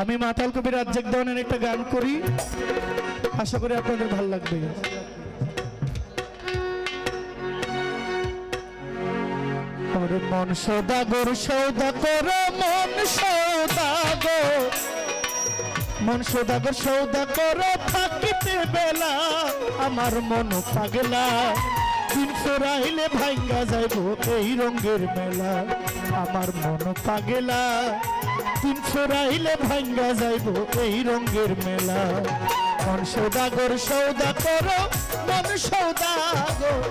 আমি মাতাল কবির রাজ্জাক দেওয়ানের একটা গান করি। আশা করি আপনাদের ভালো লাগবে। ওরে মন সৌদাগর সৌদা করো, মন সৌদাগর মন সৌদাগর সৌদা করো, থাকিতে বেলা। আমার মন পাগলা। দিন ফুরাইলে ভাঙ্গা যাইব এই রঙের মেলা। আমার মন পাগলা। দিন ফুরাইলে ভাঙ্গা যাইব এই রঙের মেলা। মন সৌদাগর সৌদা করো, মন সৌদাগর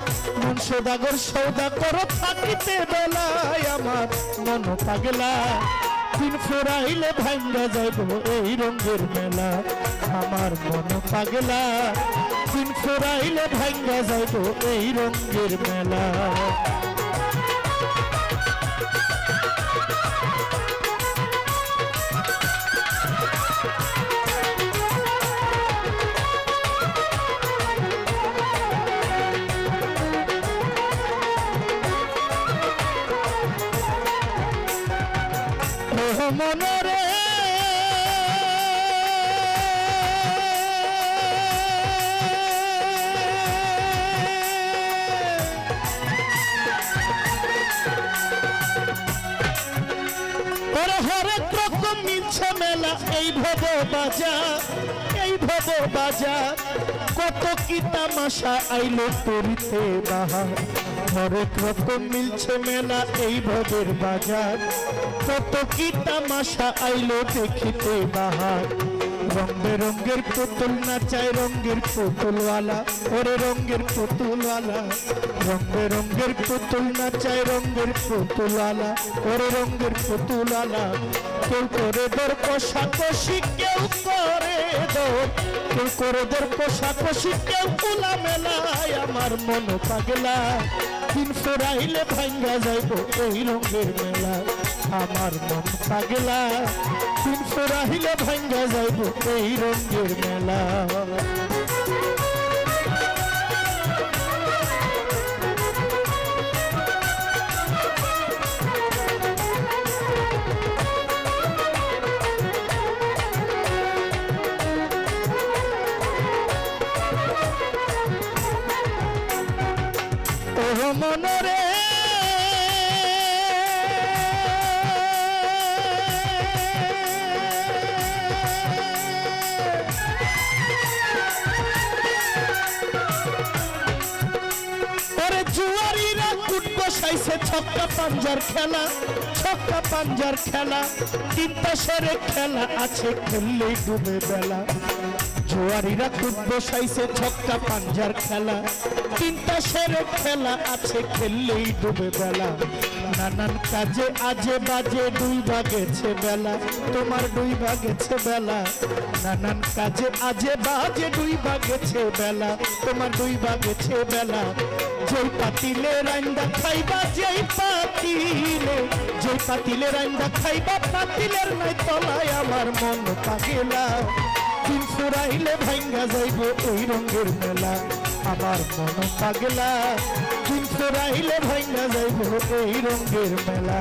মন সৌদাগর সৌদা করো, থাকিতে বেলায় আমার মন পাগলা। দিন ফুরাইলে ভাঙ্গা যাইব এই রঙের মেলা। আমার মন পাগলা। দিন ফুরাইলে ভাঙ্গা যাইব এই রঙের মেলা। ওহ মনরে হরেক রকম মিলছে মেলা। এই ভব বাজার এই ভব বাজার কত কি তামাশা আইলো তরিতে বাহার। হরেক রকম মিলছে মেলা এই ভবের বাজার। কত কি তামাশা আইলো দেখিতে বাহার। রং বেরঙ্গের পুতুল নাচায় রঙ্গের পুতুলওয়ালা। ওরে রঙ্গের পুতুলওয়ালা। রং বেরঙ্গের পুতুল নাচায় রঙ্গের পুতুলওয়ালা। ওরে রঙ্গের পুতুলওয়ালা। কেউ করে দর কষাকষি কেউ করে দর কেউ করে দর কষাকষি কেউ কুলা মেলায় আমার মন পাগলা। দিন ফুরাইলে ভাঙ্গা যাইব এই রঙের মেলা। আমার মন পাগলা, দিন ফুরাইলে ভাঙ্গা যাইব এই রঙের মেলা। বসাইছে ছক্কা পাঞ্জার খেলা, ছক্কা পাঞ্জার খেলা তিনটা সেরে খেলা আছে খেললেই ডুবে বেলা। জোয়ারিরা খুব বসাইছে ছক্কা পাঞ্জার খেলা তিনটা সেরে খেলা আছে খেললেই ডুবে বেলা। নানান কাজে আজে বাজে দুই বাগেছে বেলা, তোমার দুই বাগেছে বেলা। নানান কাজে আজে বাজে দুই বাগেছে বেলা, তোমার দুই বাগেছে বেলা। যেই পাতিলে রান্দা খাইবা, যেই পাতিলে যেই পাতিলে রান্দা খাইবা, পাতিলের নাই তলায় আমার মন পাগেলা দিন ফুরাইলে ভাঙ্গা যাইব ওই রঙের মেলা, আমার মন পাগলা দিন ফুরাইলে ভাঙ্গা যাইব ওই রঙের মেলা।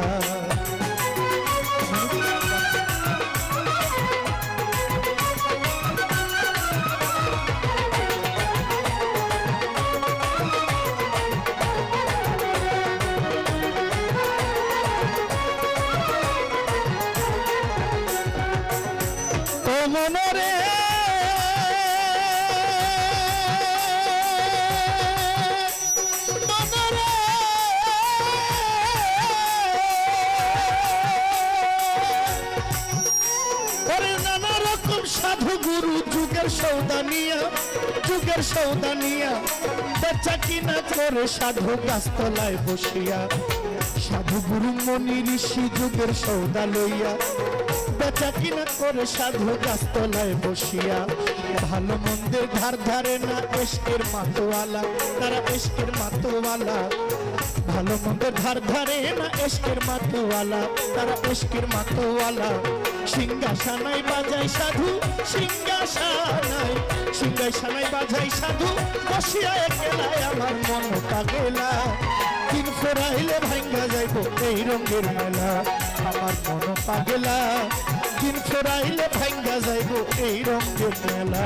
ও মনরে। সাধু গুরু, যুগের সৌদানিয়া যুগের সৌদানিয়া বেচা কিনা করে সাধু গাছতলায় বসিয়া, সাধু গুরু মনি ঋষি যুগের সৌদা লইয়া বেচা কিনা করে সাধু গাছতলায় বসিয়া। ভালো মন্দের ধার ধারে না এসকের মাতোয়ালা, তারা এসকের মাতোয়ালা। ভালো মন্দের ধার ধারে না এসকের মাতোয়ালা, তারা এসকের মাতোয়ালা। সিংহাসানাই বাজাই সাধু সিংহাসানাই সিংহাসানাই বাজাই সাধু, বসিয়া একলায় আমার মন পাগলা দিন ফোরাইলে ভাঙ্গা যাইব এই রঙের মেলা। আমার মন পাগলা দিন ফেরাইলে ভাঙ্গা যাইব এই রঙের মেলা।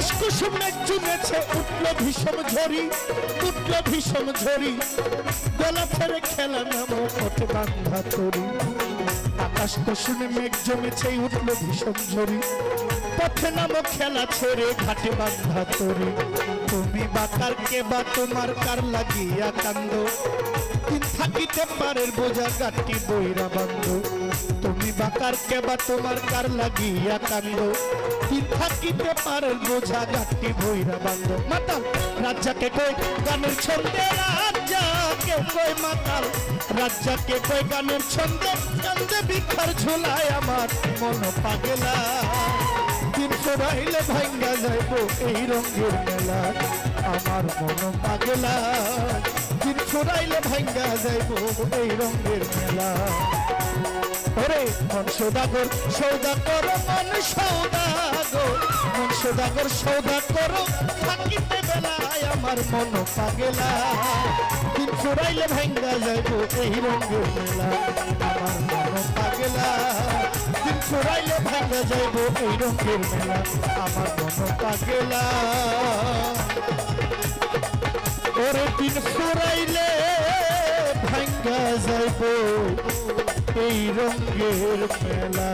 আকাশ কুসুম জুমেছে, উঠল ভীষণ ঝরি উঠল ভীষণ ঝরি গলা ফেরে খেলা নাম ওঠে বান্ধা তরি। আকাশ কুসুমে মেঘ জমেছে, উঠল ভীষণ ঝরি পথে নাম খেলা ছেড়ে, ঘাটে বান্ধা তরি তুমি বাকার কে বা তোমার কার লাগিয়া কান্দ? থাকিতে পারের বোঝা গাটি বইরা বান্ধ। তুমি বাকার কে বা তোমার কার লাগিয়া কান্দ? থাকিতে পারের বোঝা গাটি বইরা বান্ধ। মাতাল রাজ্জাকে কই গানের ছন্দে, রাজ্জাকে কই মাতাল রাজ্জাকে কই গানের ছন্দে ছন্দে বিখার ঝুলায় আমার মন পাগলা। দিন সরাইলে ভাঙ্গা যাইব এই রঙের মেলা। আমার মন পাগলা, দিন সরাইলে ভাঙ্গা যাইব এই রঙের মেলা। ওরে, মন সৌদাগর সৌদা করো মন সৌদাগর। মন সৌদাগর সৌদা করো থাকিতে বেলায় আমার মন পাগলা। দিন ফুরাইলে ভাঙ্গা যাইব এই রঙের মেলা। আমার ফুরাইলে ভাঙে যাইব এই রঙের মেলা আমার মন পাগলা। ওরে দিন ফুরাইলে ভাঙ্গা যাইব, এই রঙের মেলা।